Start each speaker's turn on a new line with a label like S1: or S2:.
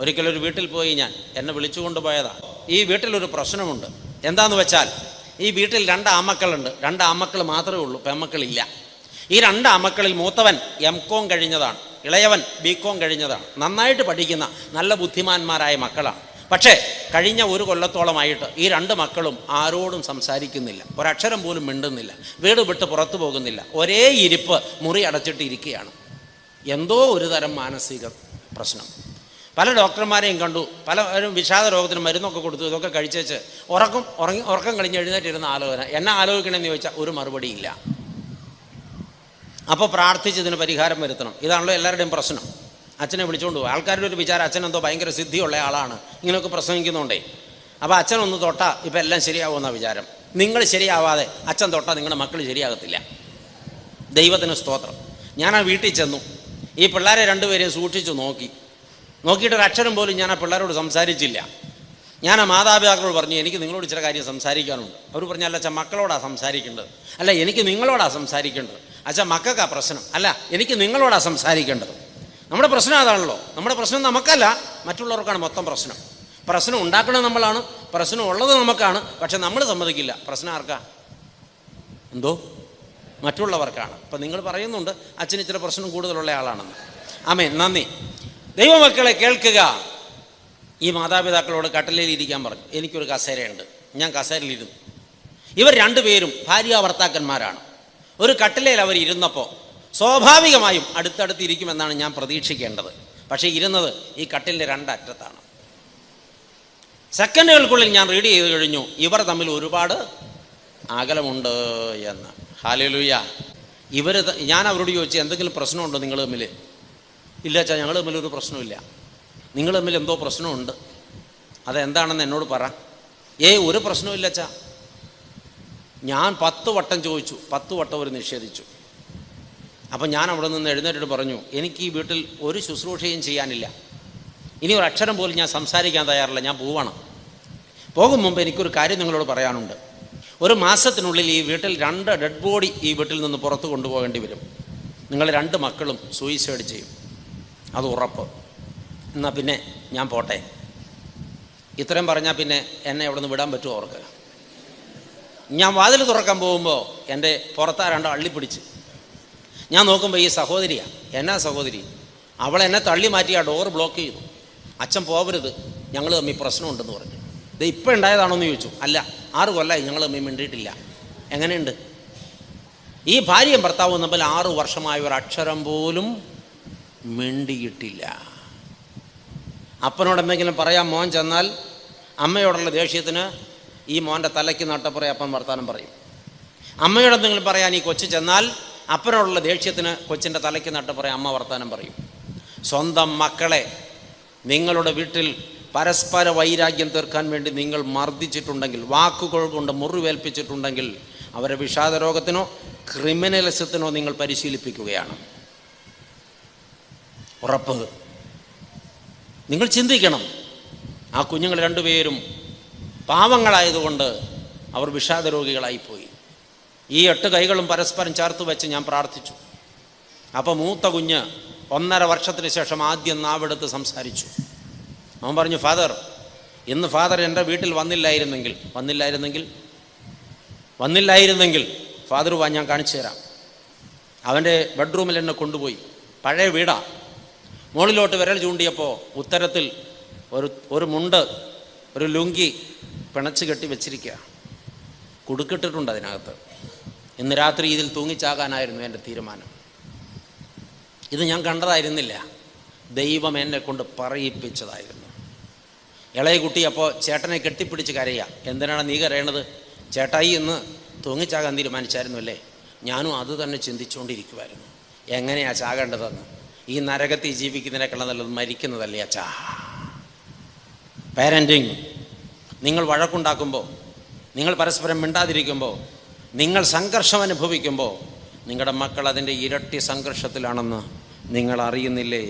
S1: ഒരിക്കലൊരു വീട്ടിൽ പോയി ഞാൻ എന്നെ വിളിച്ചുകൊണ്ട് പോയതാണ് ഈ വീട്ടിലൊരു പ്രശ്നമുണ്ട്. എന്താന്ന് വെച്ചാൽ ഈ വീട്ടിൽ രണ്ട് ആമക്കളുണ്ട്. രണ്ട് ആമക്കൾ മാത്രമേ ഉള്ളൂ. പെമ്മക്കളില്ല. ഈ രണ്ട് ആമക്കളിൽ മൂത്തവൻ എം കോം കഴിഞ്ഞതാണ്. ഇളയവൻ ബി കോം കഴിഞ്ഞതാണ്. നന്നായിട്ട് പഠിക്കുന്ന നല്ല ബുദ്ധിമാന്മാരായ മക്കളാണ്. പക്ഷേ കഴിഞ്ഞ ഒരു കൊല്ലത്തോളമായിട്ട് ഈ രണ്ട് മക്കളും ആരോടും സംസാരിക്കുന്നില്ല. ഒരക്ഷരം പോലും മിണ്ടുന്നില്ല. വീട് വിട്ട് പുറത്തു പോകുന്നില്ല. ഒരേ ഇരിപ്പ് മുറി അടച്ചിട്ടിരിക്കുകയാണ്. എന്തോ ഒരു തരം മാനസിക പ്രശ്നം. പല ഡോക്ടർമാരെയും കണ്ടു. പല വിഷാദ രോഗത്തിന് മരുന്നൊക്കെ കൊടുത്തു. ഇതൊക്കെ കഴിച്ചേച്ച് ഉറക്കം ഉറങ്ങി ഉറക്കം കഴിഞ്ഞ് എഴുന്നേറ്റിരുന്ന ആലോചന. എന്നെ ആലോചിക്കണമെന്ന് ചോദിച്ചാൽ ഒരു മറുപടിയില്ല അപ്പോൾ പ്രാർത്ഥിച്ച് ഇതിന് പരിഹാരം വരുത്തണം. ഇതാണല്ലോ എല്ലാവരുടെയും പ്രശ്നം. അച്ഛനെ വിളിച്ചുകൊണ്ട് പോകും ആൾക്കാരുടെ ഒരു വിചാരം അച്ഛൻ എന്തോ ഭയങ്കര സിദ്ധിയുള്ള ആളാണ്. ഇങ്ങനെയൊക്കെ പ്രസംഗിക്കുന്നുണ്ടേ. അപ്പോൾ അച്ഛൻ ഒന്ന് തൊട്ടാ ഇപ്പം എല്ലാം ശരിയാവുമെന്ന വിചാരം. നിങ്ങൾ ശരിയാവാതെ അച്ഛൻ തൊട്ടാ നിങ്ങളുടെ മക്കൾ ശരിയാകത്തില്ല. ദൈവത്തിന് സ്തോത്രം. ഞാൻ ആ വീട്ടിൽ ചെന്നു. ഈ പിള്ളേരെ രണ്ടുപേരെയും സൂക്ഷിച്ചു നോക്കി. നോക്കിയിട്ട് ഒരു അക്ഷരം പോലും ഞാൻ ആ പിള്ളേരോട് സംസാരിച്ചില്ല. ഞാൻ ആ മാതാപിതാക്കളോട് പറഞ്ഞു എനിക്ക് നിങ്ങളോട് ചില കാര്യം സംസാരിക്കാനുണ്ട്. അവർ പറഞ്ഞു അല്ല അച്ഛാ മക്കളോടാ സംസാരിക്കേണ്ടത്. അല്ല എനിക്ക് നിങ്ങളോടാണ് സംസാരിക്കേണ്ടത്. അച്ഛാ മക്കൾക്കാ പ്രശ്നം. അല്ല എനിക്ക് നിങ്ങളോടാണ് സംസാരിക്കേണ്ടത്. നമ്മുടെ പ്രശ്നം അതാണല്ലോ. നമ്മുടെ പ്രശ്നം നമുക്കല്ല. മറ്റുള്ളവർക്കാണ് മൊത്തം പ്രശ്നം. പ്രശ്നം ഉണ്ടാക്കുന്നത് നമ്മളാണ്. പ്രശ്നം ഉള്ളത് നമുക്കാണ്. പക്ഷെ നമ്മൾ സമ്മതിക്കില്ല. പ്രശ്നം ആർക്കാ? എന്തോ? മറ്റുള്ളവർക്കാണ്. അപ്പം നിങ്ങൾ പറയുന്നുണ്ട് അച്ഛന് ഇച്ചിരി പ്രശ്നം കൂടുതലുള്ള ആളാണെന്ന്. ആമേ നന്ദി. ദൈവമക്കളെ കേൾക്കുക. ഈ മാതാപിതാക്കളോട് കട്ടലയിൽ ഇരിക്കാൻ പറഞ്ഞു. എനിക്കൊരു കസേരയുണ്ട്. ഞാൻ കസേരയിലിരുന്നു. ഇവർ രണ്ടുപേരും ഭാര്യ ഭർത്താക്കന്മാരാണ്. ഒരു കട്ടിലയിൽ അവർ ഇരുന്നപ്പോൾ സ്വാഭാവികമായും അടുത്തടുത്ത് ഇരിക്കുമെന്നാണ് ഞാൻ പ്രതീക്ഷിക്കേണ്ടത്. പക്ഷേ ഇരുന്നത് ഈ കട്ടിലിന്റെ രണ്ടറ്റത്താണ്. സെക്കൻഡുകൾക്കുള്ളിൽ ഞാൻ റീഡ് ചെയ്ത് കഴിഞ്ഞു. ഇവർ തമ്മിൽ ഒരുപാട് അകലമുണ്ട് എന്ന്. ഹാലലുയ്യ ഇവർ ഞാൻ അവരോട് ചോദിച്ചു എന്തെങ്കിലും പ്രശ്നമുണ്ടോ നിങ്ങൾ തമ്മിൽ ഇല്ല അച്ഛാ ഞങ്ങൾ തമ്മിൽ ഒരു പ്രശ്നമില്ല നിങ്ങൾ തമ്മിൽ എന്തോ പ്രശ്നമുണ്ട്. അതെന്താണെന്ന് എന്നോട് പറ. ഏയ് ഒരു പ്രശ്നമില്ല അച്ഛാ. ഞാൻ പത്ത് വട്ടം ചോദിച്ചു. പത്ത് വട്ടം അവർ നിഷേധിച്ചു. അപ്പം ഞാൻ അവിടെ നിന്ന് എഴുന്നേറ്റിട്ട് പറഞ്ഞു എനിക്ക് ഈ വീട്ടിൽ ഒരു ശുശ്രൂഷയും ചെയ്യാനില്ല. ഇനി ഒരു അക്ഷരം പോലും ഞാൻ സംസാരിക്കാൻ തയ്യാറില്ല. ഞാൻ പോവാണ്. പോകും മുമ്പ് എനിക്കൊരു കാര്യം നിങ്ങളോട് പറയാനുണ്ട്. ഒരു മാസത്തിനുള്ളിൽ ഈ വീട്ടിൽ രണ്ട് ഡെഡ് ബോഡി ഈ വീട്ടിൽ നിന്ന് പുറത്ത് കൊണ്ടുപോകേണ്ടി വരും. നിങ്ങൾ രണ്ട് മക്കളും സൂയിസൈഡ് ചെയ്യും. അത് ഉറപ്പ്. എന്നാൽ പിന്നെ ഞാൻ പോട്ടെ. ഇത്രയും പറഞ്ഞാൽ പിന്നെ എന്നെ എവിടെ നിന്ന് വിടാൻ പറ്റുമോ അവർക്ക്? ഞാൻ വാതിൽ തുറക്കാൻ പോകുമ്പോൾ എന്റെ പുറത്താ രണ്ടോ അള്ളിപ്പിടിച്ച് ഞാൻ നോക്കുമ്പോൾ ഈ സഹോദരിയാണ് എന്നാ സഹോദരി? അവൾ എന്നെ തള്ളി മാറ്റി ആ ഡോർ ബ്ലോക്ക് ചെയ്തു. അച്ഛൻ പോവരുത്. ഞങ്ങൾ തമ്മിൽ പ്രശ്നമുണ്ടെന്ന് പറഞ്ഞു. ഇത് ഇപ്പം ഉണ്ടായതാണോ ചോദിച്ചു. അല്ല ആറ് കൊല്ലായി ഞങ്ങൾ തമ്മിൽ മിണ്ടിയിട്ടില്ല. എങ്ങനെയുണ്ട്? ഈ ഭാര്യയും ഭർത്താവും തമ്മിൽ ആറു വർഷമായ ഒരു അക്ഷരം പോലും മിണ്ടിയിട്ടില്ല. അപ്പനോട് എന്തെങ്കിലും പറയാം മോൻ ചെന്നാൽ അമ്മയോടുള്ള ദേഷ്യത്തിന് ഈ മോന്റെ തലയ്ക്ക് നട്ടപ്പുറയെ അപ്പൻ വർത്താനം പറയും. അമ്മയോട് എന്തെങ്കിലും പറയാൻ ഈ കൊച്ചു ചെന്നാൽ അപ്പനോടുള്ള ദേഷ്യത്തിന് കൊച്ചിന്റെ തലയ്ക്ക് നട്ടപ്പുറയെ അമ്മ വർത്താനം പറയും. സ്വന്തം മക്കളെ നിങ്ങളുടെ വീട്ടിൽ പരസ്പര വൈരാഗ്യം തീർക്കാൻ വേണ്ടി നിങ്ങൾ മർദ്ദിച്ചിട്ടുണ്ടെങ്കിൽ വാക്കുകൾ കൊണ്ട് മുറിവേൽപ്പിച്ചിട്ടുണ്ടെങ്കിൽ അവരെ വിഷാദരോഗത്തിനോ ക്രിമിനലിസത്തിനോ നിങ്ങൾ പരിശീലിപ്പിക്കുകയാണ്. ഉറപ്പ്. നിങ്ങൾ ചിന്തിക്കണം. ആ കുഞ്ഞുങ്ങൾ രണ്ടുപേരും പാവങ്ങളായതുകൊണ്ട് അവർ വിഷാദ രോഗികളായിപ്പോയി ഈ എട്ട് കൈകളും പരസ്പരം ചേർത്ത് വെച്ച് ഞാൻ പ്രാർത്ഥിച്ചു. അപ്പോൾ മൂത്ത കുഞ്ഞ് ഒന്നര വർഷത്തിന് ശേഷം ആദ്യം നാവെടുത്ത് സംസാരിച്ചു. അവൻ പറഞ്ഞു ഫാദർ ഇന്ന് ഫാദർ എന്റെ വീട്ടിൽ വന്നില്ലായിരുന്നെങ്കിൽ വന്നില്ലായിരുന്നെങ്കിൽ വന്നില്ലായിരുന്നെങ്കിൽ ഫാദർ വാ ഞാൻ കാണിച്ചു തരാം. അവന്റെ ബെഡ്റൂമിൽ എന്നെ കൊണ്ടുപോയി. പഴയ വീടാ. മുകളിലോട്ട് വിരൽ ചൂണ്ടിയപ്പോൾ ഉത്തരത്തിൽ ഒരു ഒരു മുണ്ട് ഒരു ലുങ്കി പിണച്ച് കെട്ടി വെച്ചിരിക്കുക കുടുക്കിട്ടിട്ടുണ്ട് അതിനകത്ത്. ഇന്ന് രാത്രി ഇതിൽ തൂങ്ങിച്ചാകാനായിരുന്നു എന്റെ തീരുമാനം. ഇത് ഞാൻ കണ്ടതായിരുന്നില്ല. ദൈവം എന്നെ കൊണ്ട് പറയിപ്പിച്ചതായിരുന്നു. ഇളയ കുട്ടി അപ്പോൾ ചേട്ടനെ കെട്ടിപ്പിടിച്ച് കരയുക എന്തിനാണ് നീ കരയണത്? ചേട്ടായി എന്ന് തൂങ്ങിച്ചാകാൻ തീരുമാനിച്ചായിരുന്നു അല്ലേ ഞാനും അത് തന്നെ ചിന്തിച്ചുകൊണ്ടിരിക്കുമായിരുന്നു എങ്ങനെയാണ് ചാകേണ്ടതെന്ന്? ഈ നരകത്തിൽ ജീവിക്കുന്നതിനേക്കാൾ നല്ലത് മരിക്കുന്നതല്ലേ അച്ഛാ? പാരന്റിങ് നിങ്ങൾ വഴക്കുണ്ടാക്കുമ്പോൾ നിങ്ങൾ പരസ്പരം മിണ്ടാതിരിക്കുമ്പോൾ നിങ്ങൾ സംഘർഷം അനുഭവിക്കുമ്പോൾ നിങ്ങളുടെ മക്കൾ അതിന്റെ ഇരട്ടി സംഘർഷത്തിലാണെന്ന് നിങ്ങൾ അറിയുന്നില്ലേ?